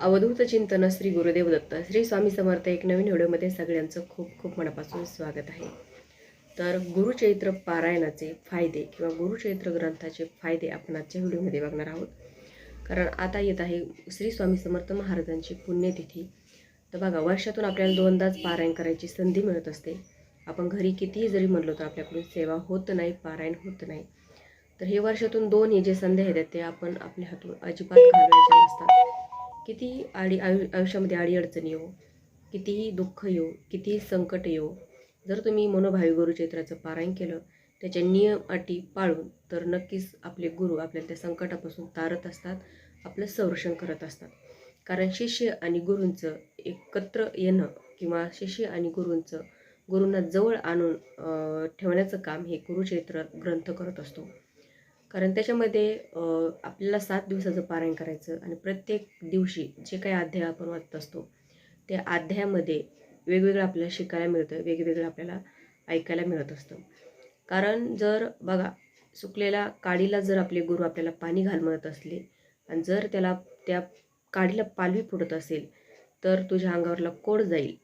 अवधूत चिंतन श्री गुरुदेव दत्त श्री स्वामी समर्थ एक नवीन व्हिडिओमध्ये सगळ्यांचं खूप खूप मनापासून स्वागत आहे. तर गुरुचैत्र पारायणाचे फायदे किंवा गुरुचैत्र ग्रंथाचे फायदे आपण आजच्या व्हिडिओमध्ये बघणार आहोत. कारण आता येत आहे श्री स्वामी समर्थ महाराजांची पुण्यतिथी. तर बघा वर्षातून आपल्याला दोनदाच पारायण करायची संधी मिळत असते. आपण घरी कितीही जरी म्हणलो तर आपल्याकडून सेवा होत नाही पारायण होत नाही. तर हे वर्षातून दोन हे जे संध्या आहेत ते आपण आपल्या हातून अजिबात घालवायच्या नसतात. कितीही आडी आयु आयुष्यामध्ये अडीअडचणी येऊ कितीही दुःख येऊ कितीही संकट येऊ जर तुम्ही मनोभावी गुरुचरित्राचं पारायण केलं त्याच्या नियम अटी पाळून तर नक्कीच आपले गुरु आपल्याला त्या संकटापासून तारत असतात आपलं संरक्षण करत असतात. कारण शिष्य आणि गुरूंचं एकत्र येणं किंवा शिष्य आणि गुरूंचं गुरूंना जवळ आणून ठेवण्याचं काम हे गुरुचरित्र ग्रंथ करत असतो. कारण त्याच्यामध्ये आपल्याला सात दिवसाचं पारायण करायचं आणि प्रत्येक दिवशी जे काही अध्याय आपण वाचत असतो त्या अध्यायामध्ये वेगवेगळं आपल्याला शिकायला मिळतं वेगवेगळं आपल्याला ऐकायला मिळत असतं. कारण जर बघा सुकलेल्या काडीला जर आपले गुरु आपल्याला पाणी घाल म्हणत असले आणि जर त्याला त्या काडीला पालवी फुटत असेल तर तुझ्या अंगावरला कोड जाईल.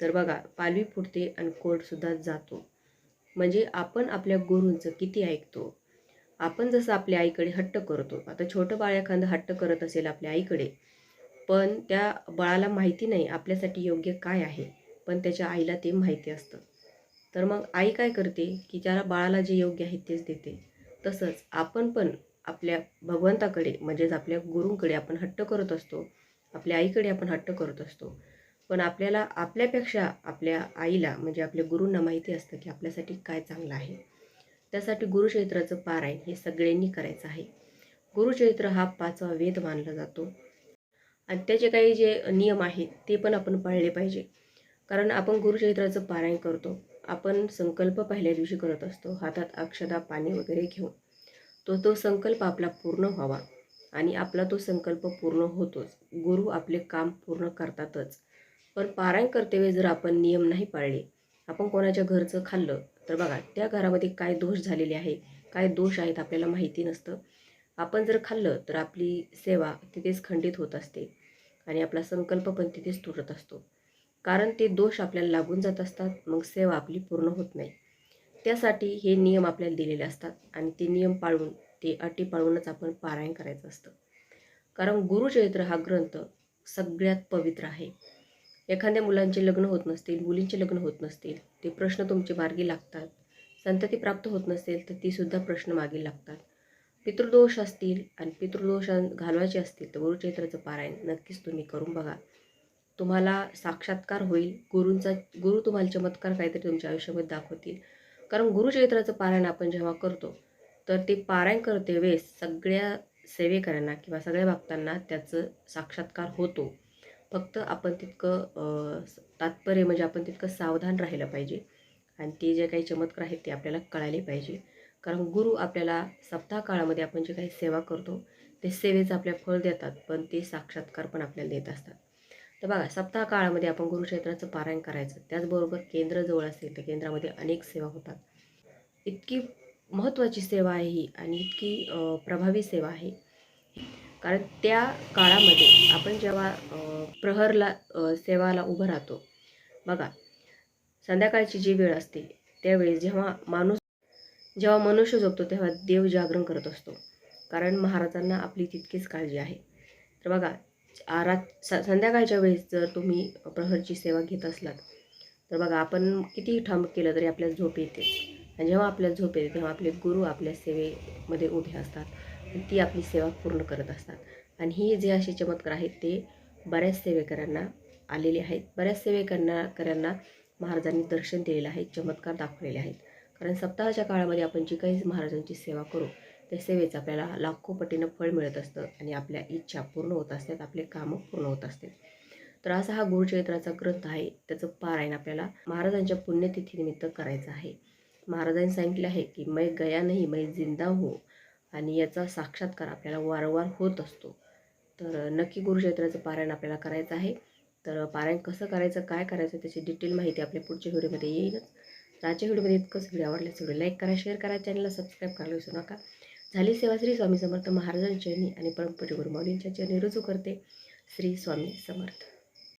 तर बघा पालवी फुटते आणि कोडसुद्धा जातो. म्हणजे आपण आपल्या गुरूंचं किती ऐकतो आपण जसं आपल्या आईकडे हट्ट करतो आता छोटं बाळ एखादं हट्ट करत असेल आपल्या आईकडे पण त्या बाळाला माहिती नाही आपल्यासाठी योग्य काय आहे पण त्याच्या आईला ते माहिती असतं. तर मग आई काय करते की ज्याला बाळाला जे योग्य आहे तेच देते. तसंच आपण पण आपल्या भगवंताकडे म्हणजेच आपल्या गुरूंकडे आपण हट्ट करत असतो आपल्या आईकडे आपण हट्ट करत असतो. पण आपल्याला आपल्यापेक्षा आपल्या आईला म्हणजे आपल्या गुरूंना माहिती असतं की आपल्यासाठी काय चांगलं आहे. त्यासाठी गुरुचरित्राचं पारायण हे सगळ्यांनी करायचं आहे. गुरुचरित्र हा पाचवा वेद मानला जातो. आणि त्याचे काही जे नियम आहेत ते पण आपण पाळले पाहिजे. कारण आपण गुरुचरित्राचं पारायण करतो. आपण संकल्प पहिल्या दिवशी करत असतो. हातात अक्षदा पाणी वगैरे घेऊन. तो तो संकल्प आपला पूर्ण व्हावा. आणि आपला तो संकल्प पूर्ण होतोच. गुरु आपले काम पूर्ण करतातच. पण पारायण करतेवेळी जर आपण नियम नाही पाळले आपण कोणाच्या घरचं खाल्लं तर बघा त्या घरामध्ये काय दोष झालेले आहे काय दोष आहेत आपल्याला माहिती नसतं. आपण जर खाल्लं तर आपली सेवा तिथेच खंडित होत असते आणि आपला संकल्प पण तिथेच तुटत असतो. कारण ते दोष आपल्याला लागून जात असतात मग सेवा आपली पूर्ण होत नाही. त्यासाठी हे नियम आपल्याला दिलेले असतात आणि ते नियम पाळून ते अटी पाळूनच आपण पारायण करायचं असतं. कारण गुरुचरित्र हा ग्रंथ सगळ्यात पवित्र आहे. एखाद्या मुलांचे लग्न होत नसतील मुलींचे लग्न होत नसतील ते प्रश्न तुमचे मार्गी लागतात. संतती प्राप्त होत नसेल तर तीसुद्धा प्रश्न मागे लागतात. पितृदोष असतील आणि पितृदोष घालवायचे असतील तर गुरुचैत्राचं पारायण नक्कीच तुम्ही करून बघा. तुम्हाला साक्षात्कार होईल. गुरूंचा गुरु तुम्हाला चमत्कार काहीतरी तुमच्या आयुष्यामध्ये दाखवतील. कारण गुरुचरित्राचं पारायण आपण जेव्हा करतो तर ते पारायण करते वेळेस सगळ्या सेवेकऱ्यांना किंवा सगळ्या भक्तांना त्याचं साक्षात्कार होतो. फक्त आपण तितकं तात्पर्य म्हणजे आपण तितकं सावधान राहिलं पाहिजे. आणि ते जे काही चमत्कार आहेत ते आपल्याला कळायले पाहिजे. कारण गुरु आपल्याला सप्ताह काळामध्ये आपण जे काही सेवा करतो ते सेवेचं आपल्या फळ देतात पण ते साक्षात्कार पण आपल्याला देत असतात. तर बघा सप्ताह काळामध्ये आपण गुरुक्षेत्राचं पारायण करायचं. त्याचबरोबर केंद्र जवळ असेल तर केंद्रामध्ये अनेक सेवा होतात. इतकी महत्त्वाची सेवा आहे ही आणि इतकी प्रभावी सेवा आहे. कारण त्या काळामध्ये आपण जेव्हा प्रहरला सेवाला उभं राहतो बघा संध्याकाळची जी वेळ असते त्यावेळेस जेव्हा माणूस जेव्हा मनुष्य झोपतो तेव्हा देव जागरण करत असतो. कारण महाराजांना आपली तितकीच काळजी आहे. तर बघा आरात स संध्याकाळच्या वेळेस जर तुम्ही प्रहरची सेवा घेत असलात तर बघा आपण कितीही ठाम केलं तरी आपल्याला झोप येते. आणि जेव्हा आपल्याला झोप येते तेव्हा आपले गुरु आपल्या सेवेमध्ये उभे असतात. ती आपली सेवा पूर्ण करत असतात. आणि ही जे असे चमत्कार आहेत ते बऱ्याच सेवेकरांना आलेले आहेत. बऱ्याच सेविकांनाकर्यांना महाराजांनी दर्शन दिलेलं आहे चमत्कार दाखवलेले आहेत. कारण सप्ताहाच्या काळामध्ये आपण जी काही महाराजांची सेवा करू त्या सेवेचं आपल्याला लाखो पटीनं फळ मिळत असतं आणि आपल्या इच्छा पूर्ण होत असतात आपले कामं पूर्ण होत असतात. तर असा हा गुरुचरित्राचा ग्रंथ आहे. त्याचं पारायण आपल्याला महाराजांच्या पुण्यतिथीनिमित्त करायचं आहे. महाराजांनी सांगितलं आहे की मै गया नाही मै जिंदा हो. आणि याचा साक्षात्कार आपल्याला वारंवार होत असतो. तर नक्की गुरुक्षेत्राचं पारायण आपल्याला करायचं आहे. तर पारायण कसं करायचं काय करायचं त्याची डिटेल माहिती आपल्या पुढच्या व्हिडिओमध्ये येईलच. आजच्या व्हिडिओमध्ये इतकंच. व्हिडिओ आवडल्यास व्हिडिओ लाईक करा शेअर करा चॅनलला सबस्क्राईब करायला विसरू नका. झाली सेवा श्री स्वामी समर्थ महाराजांच्या चरणी आणि परमपूज्य गुरुमाऊलींच्या चरणी रुजू करते. श्री स्वामी समर्थ.